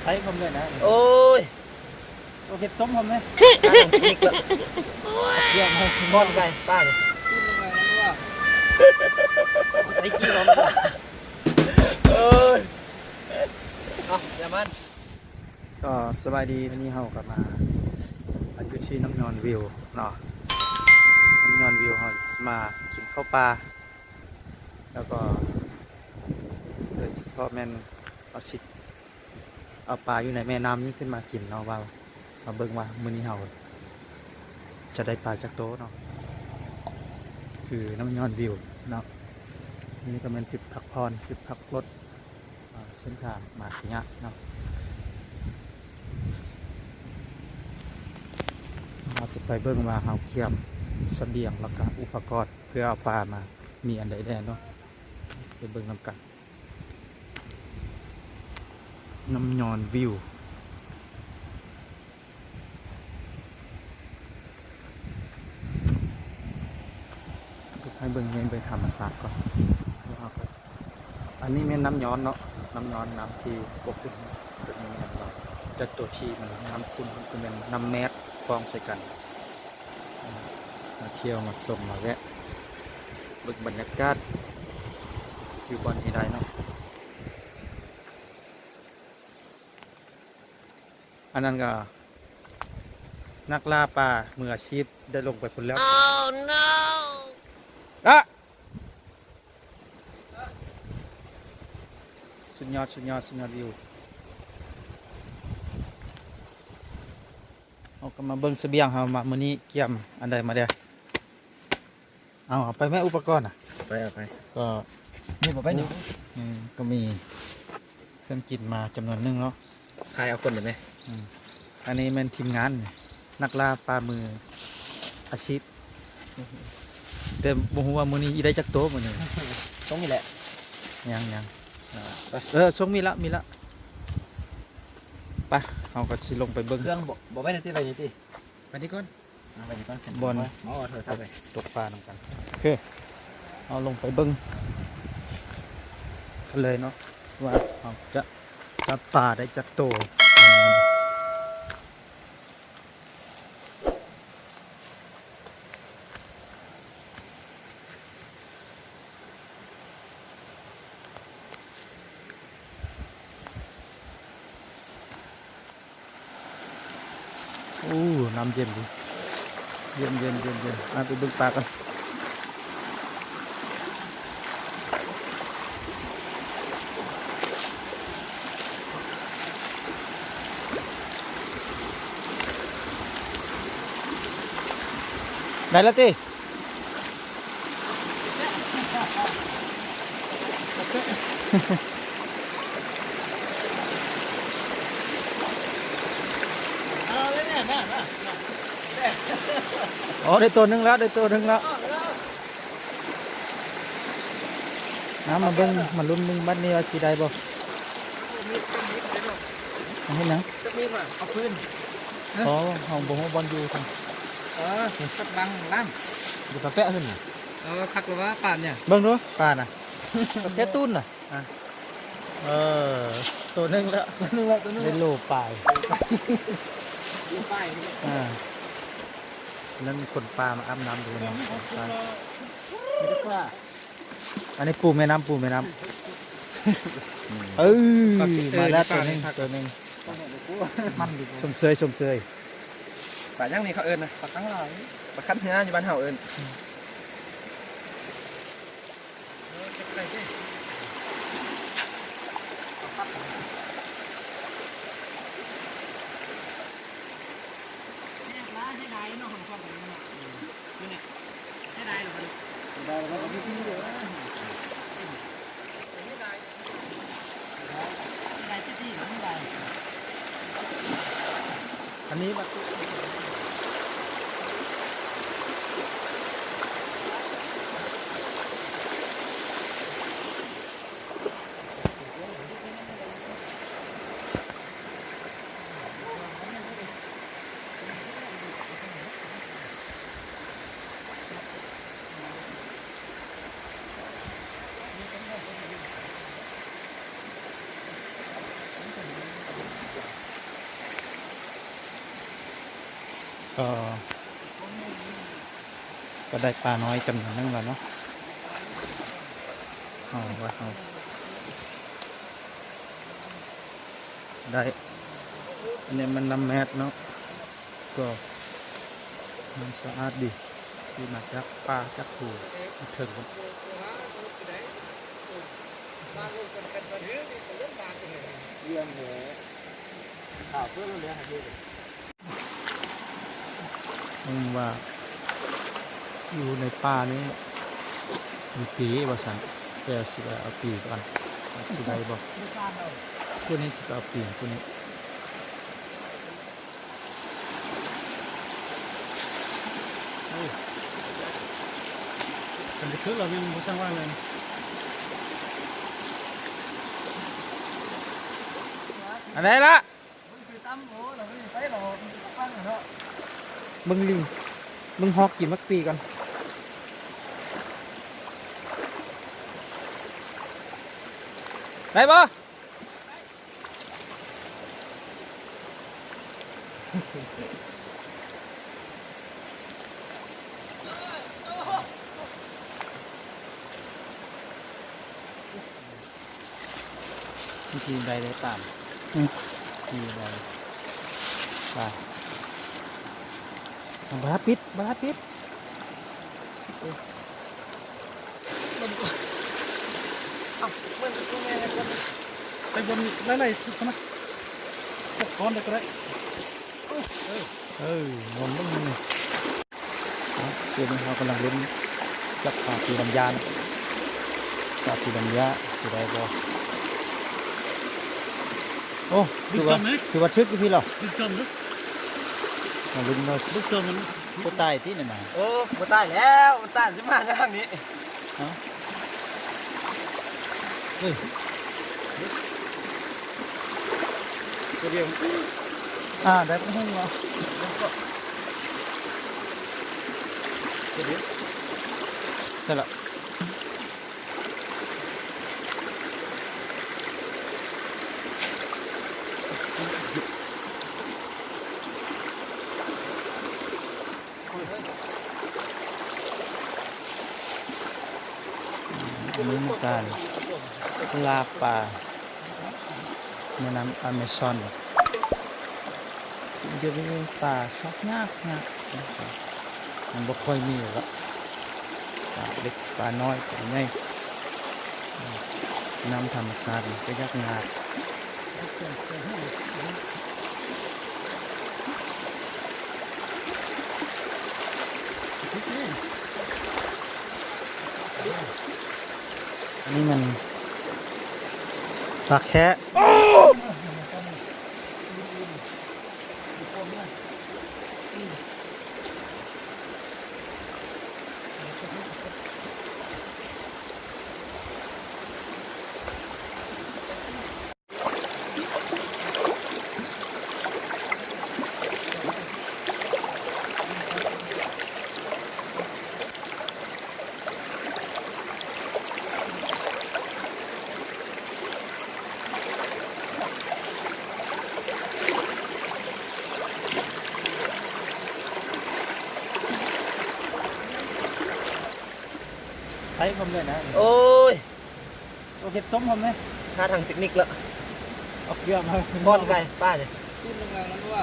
ใช้ผมเลยนะโอ้ยโอเห็ดส้มผมเลยอีกแล้วเยี่ยมเลยก้อนไปป้าเลยขึ้นลงไปแล้วว่าใช้ขี้ร้อนเอ้ยเอาอย่ามันก็สบายดีวันนี้เฮากลับมาอายุที่น้ำยอนวิวเนาะน้ำยอนวิวเฮามากินข้าวปลาแล้วก็โดยเฉพาะแม่นเอาชิด เอาปลาอยู่ในแม่น้ำนี้ขึ้นมากินเนาะว่ามาเบิ่งว่ามื้อนี้เฮาจะได้ปลาจากโต๊ะเนาะคือน้ำย้อนวิวเนาะนี่ก็เป็นจุดพักผ่อนจุดพักรถเส้นทางมาสิยะเนาะเราจะไปเบิ่งว่าเฮาเกี่ยมเสบียงแล้วก็อุปกรณ์เพื่อเอาปลามามีอันใดแน่เนาะไปเบิ่งนำกัน น้ำยอนวิว ให้เบิ่งเมนเบิ่งธรรมศาสตร์ก่อน อันนี้แม่นน้ำย้อนเนาะ น้ำย้อนน้ำที่ปกขึ้นเป็นแม่นเราแต่ตัวทีมันน้ำคุณมันคือเป็นน้ำแมสกองใส่กัน มาเที่ยวมาชมมาแวะเบึกบรรยากาศอยู่บอนนี้ได้เนาะ อันนั้นก็ นักล่าปลามืออาชีพได้ลงไปคนแล้ว oh no อะสุดยอดสุดยอดสุดยอดวิวเอาก็มาเบิ่งเสบียงเฮามามื้อนี้เกี่ยมอันใดมาเด้อเอาเอาไปแม่อุปกรณ์อะ ไปเอาไปก็นี่ผมไปนี่อืมก็มีเครื่องกินมาจำนวนหนึงเนาะใครเอาคนเห็นไหม อันนี้เป็นทีมงาน นักล่าปลามืออาชีพ แต่บ่ฮู้ว่ามื้อนี้อีได้จักโตมื้อนี้ต้องนี่แหละยังยังไปเออส่งมีละมีละไปเอาก็สิลงไปเบิ้งเครื่องบอกบอกไว้ในที่ไปนี่ที่ไปนี่ก่อนเอาไปนี่ก่อนเสร็จบอลหมอเอาโทรศัพท์ไปตกปลานำกันโอเคเอาลงไปเบิ้งกันเลยเนาะว่าเราจะจับปลาได้จักโตอู้ น้ำเย็นดีเย็นเย็นเย็นเย็นมาไปเบิ้งปลากันได้แล้วตี อ๋อได้ตัวหนึงแล้วได้ตัวหนึงแล้วน้ำมาเบิ้งมาลุ้นมึงบัดนี้ว่าสีได้บ่เอาให้หนังจะมีมาเอาพื้นอ๋อเอาบ่ฮู้บอลอยู่ทางเออสักบังล่ามอยู่กาแฟขึ้นน่ะเออคักเลยว่าป่านเนี่ยเบิ่งดูปลาน่ะแค่ตุ้นน่ะอะเออตัวหนึงแล้วตัวนึงละตัวนึงได้โลปลายป้า ยนี่อ่าแล้วมีคนปลามาอาบน้ำดูนะปลาไม่ได้ว่าอันนี้ปูแม่น้ำปูแม่น้ำเออมาแล้วตัวหนึงตัวหนึงมันดีชมเชยชมเชยป่าย่างนี่เขาเอิญนะปลาคั้งลายปลาคั้นเนื้ออยู่บ้านเฮาเอิญ ให้ได้ เนาะของความเป็นเนาะนี่เนี่ยได้หรอได้แล้วก็มีที่นี่เลยให้ได้ที่ที่ให้ได้อันนี้มาก็ ได้ปลาน้อยจำนวนนึงแล้วเนาะเอาไว้เอาได้ อันนี้มันน้ำแมสเนาะ ก็มันสะอาดดีที่มาจากป่าจากถูมาถึงครับเยี่ยมเลยข่าวเพื่อนเรือหาเยอะมึงว่า อยู่ในป่านี้มีปีบ่สันแต่สิได้เอาปีก่อนว่าสิได้บ่ตัวนี้สิไปเอาปีตัวนี้มันจะคือเรายังไม่ช่างว่าเลยอันไหนละคือตั้มโอ้เราไม่ได้ไปหรอกปั้นเนาะมึงลิงมึงฮอกกินมักปีก่อน ได้บ่วิธีใดได้ตามวิธีใดไปบาปิดบาปิดใส่บนไล่ๆทุกคนนะพวกก้อนได้ก็ได้เอองงมึงนี่เอาเดี๋ยวนี้เรากำลังเล่นจับปลาปีลำยานปลาปีลำยาสิได้บ่โอ้ดึคือว่ามไหมคือว่าชึกพี่เหรอดึกจมดึกมาลุ้นเราดึกจมมันผู้ใต้ที่ไหนมาโอ้มาตายแล้วมาตายจะมาทางนี้ ตัวเดียวอ่าได้ปะหุ้ ลาปลาแม่น้ำอเมซอนจะเป็นปลาชอบยากยากนะมันบ่ค่อยมีหรอกปลาเล็กปลาน้อยปลาใหญ่น้ำธรรมชาติก็ยากงากอันนี้มัน ปลาแคะ ช้ผมเลยนะโอ้ยโอเคส้มผมเลยท่าทางเทคนิคแล้วเอาเกลือมาป้อนไก่ป้าเนี่ยพูดแรงๆนั้นว่า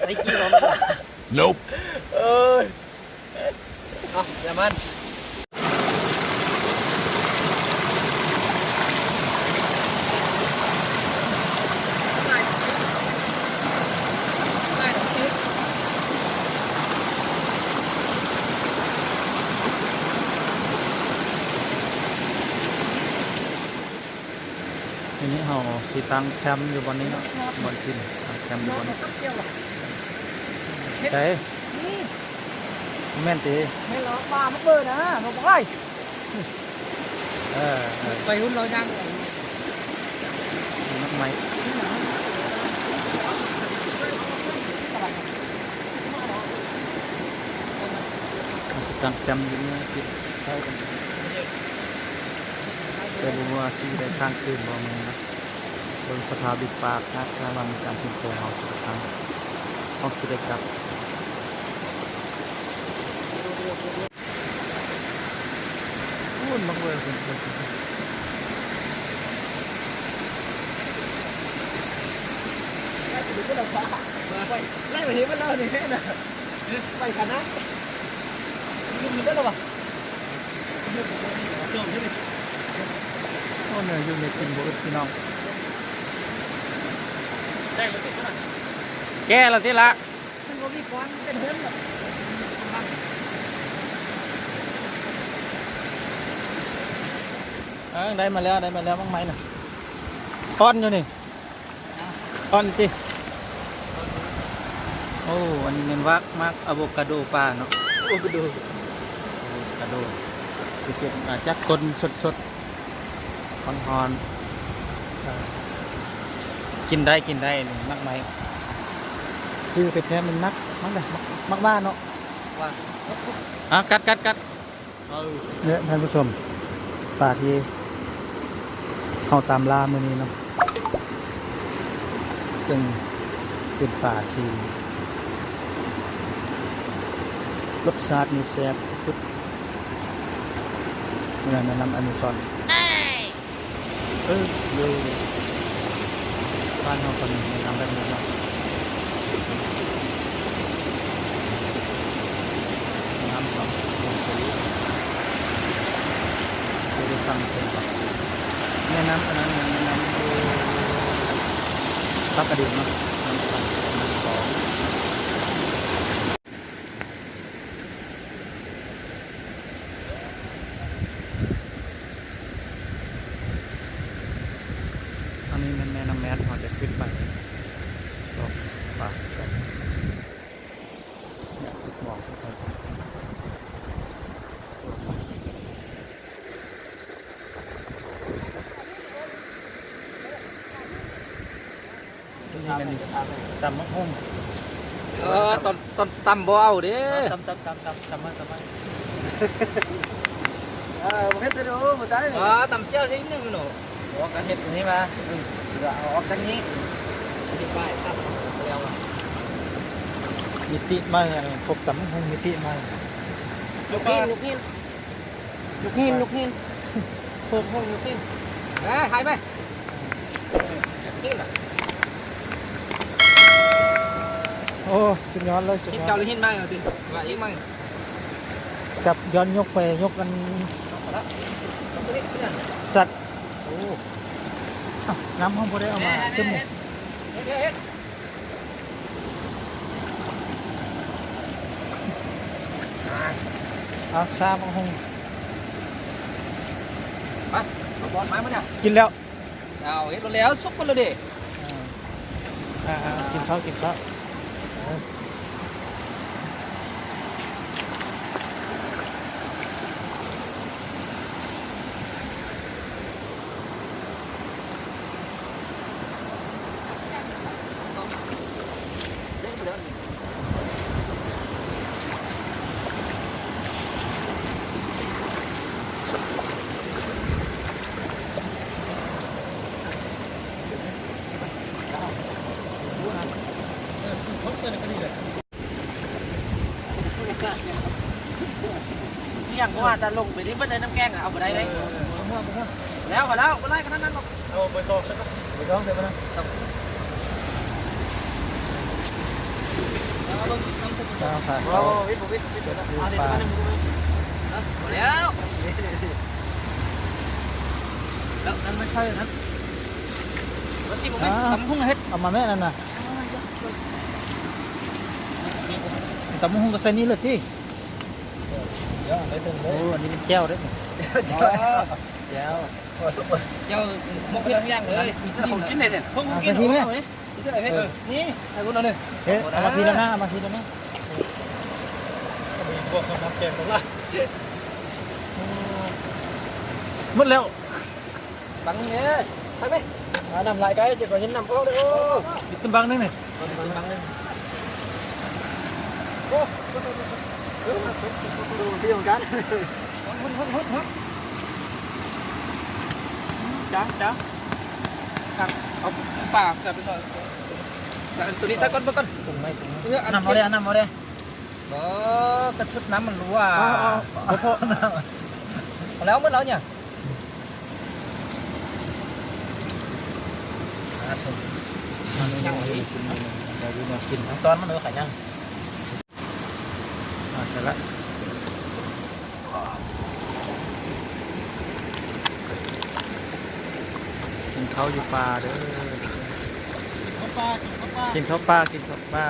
ใส่กี่ร้อน Nope. เอ้ยเอาอย่ามัน ที นี้เราสีตังแคมป์อยู่บนนี้เนาะบนกินตั้งแคมป์อยู่บนนี้ใช่แม่นตีไม่หรอกปลาไม่เปิดนะเราบอกไอ้เออเออไปรุ่นเรายังนักไม้สีตังแคมป์อยู่นี่กินใช่กันแต่บุว่าสีได้ข้างคืน บ่มึงนะบนสภาพดิบปากนะถ้ามันมีการทิ้งโครงเอาสุดท้ายเขาสิได้กลับวุ่นมากเลยคุณคุณคุณไล่ไปดูก็เราฟ้าไปไล่ไปเห็นมันเราเนี่ยนะไปกันนะยืนได้หรอวะจมใช่ไหมโอ้เหนื่อยอยู่ในกินบุตรพี่น้อง ได้เลยติดขนาดแก้แล้วที่ละมันก็มีควันเป็นเฮิร์นแบบเออได้มาแล้วได้มาแล้วบ้างไหมน่ะต้อนอยู่นี่ต้อนจิโอ้อันนี้เป็นวักมักอะโวคาโดปลาเนาะโอ้ก็ดูอะโวคาโดที่เป็นมาจากต้นสดๆฮอนๆอ่า กินได้กินได้นี่มักไหมซื้อไปแท้มันมักมักเลยมักมักบ้านเนาะว่าอะกัดกัดกัดเออเนี่ยท่านผู้ชมป่าที่เขาตามล่ามือนี้เนาะซึ่งเป็นป่าที่รสชาตินี่แซ่บที่สุดเมื่อแนะนำอเมซอนเออเร็ว บ้านเราคนแนะนำแบบนี้เนาะน้ำสองลงไปไม่ได้ฟังเพลงหรอกแม่น้ำตอนนั้นน้ำดูปักกระดิ่งนะน้ำปักน้ำสองอันนี้มันแม่น้ำแมสเราจะขึ้นไปก็ปากกันเนี่ยบอกทุกคน นี่มัน ตำมะฮุ่มเออตอนตอนตำบ่เอาเด้ตำตำตำตำตำมาตำมาเออมาเฮ็ดไปดูมาได้อ๋อตำเชี่ยวทิ้งนึงหนูออกกันเฮ็ดอย่างนี้มาอืมเดี๋ยวเอาออกกันนี้ติดป้ายซับแล้วอะมิติมาพบตำมะฮุ่มมิติมาลูกหินลูกหินลูกหินลูกหินเพิ่มเพิ่มลูกหินเอ้ยหายไปหินอะ โอ้สุดยอดเลยสุดหินยอเก่าดหรือหินใหม่เอาดิว่าอีกไหมจับย้อนยกไปยกกันต้องสนิทเนี่ยสัตว์โอ้อ้าวน้ำห้องพอได้เอามาขึ้นหมเฮ้ยเฮ้ยเฮ้ยอาซามะฮุ่มเอาบอลไม้มาเนี่ยกินแล้วเอาเฮ็ดรถแล้วซุกกันเลยดิอ่าอ่ากินข้าวกินข้าวเออ นี่อย่างก็ว่าจะลงไปนี่ไม่ได้น้ำแกงอะเอาไปได้เลยแล้วก็แล้วก็ไล่กันนั้นหรอกเอาไปตอกสักไปตอกเดี๋ยวมานะเอาลงน้ำซุปจ้าค่ะโอ้วิทย์วิทย์วิทย์เดี๋ยวนะคือเอาดิปลามาหนึ่งมือเอาแล้วแล้วนั่นไม่ใช่นะแล้วชิมไหมตำพุ่งเฮ็ดเอามาแม่นั่นน่ะตำมะฮุ่มก็ใส่นี่เลยที่ đấy. Ủa, đi treo đấy. Treo. Treo một cái đồng giang rồi. Không chín này nè. Không không à, chín nữa. Cái này hết. Sao cũng đâu nè. Mà thì đâu nè, mà thì đâu nè. Buộc xong nắp kèm đó. Mất liệu. Bắn nhé. Sao đấy? Nằm à, lại cái chỉ còn nhân nằm có đấy Bị tấm băng đấy này. Tấm băng đấy. Ô, Đi một cái. Hút hút hút hút. Chá chá. Thằng ông bà giờ bên rồi. Dạ, tụi đi ta con con. Cùng mày cùng. Nằm vào đây, nằm vào đây. Đó, cái chút nắm mình lúa à. Ờ, ờ, ờ. Còn léo mất léo nhỉ? À, thôi. Nó nó nó nó nó nó nó nó nó เสร็จแล้กินเขาอยู่ปลาเด้อกินข้าวปลากินข้าวปลา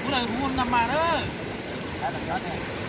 ผู้ใดผู้นำมาเด้อ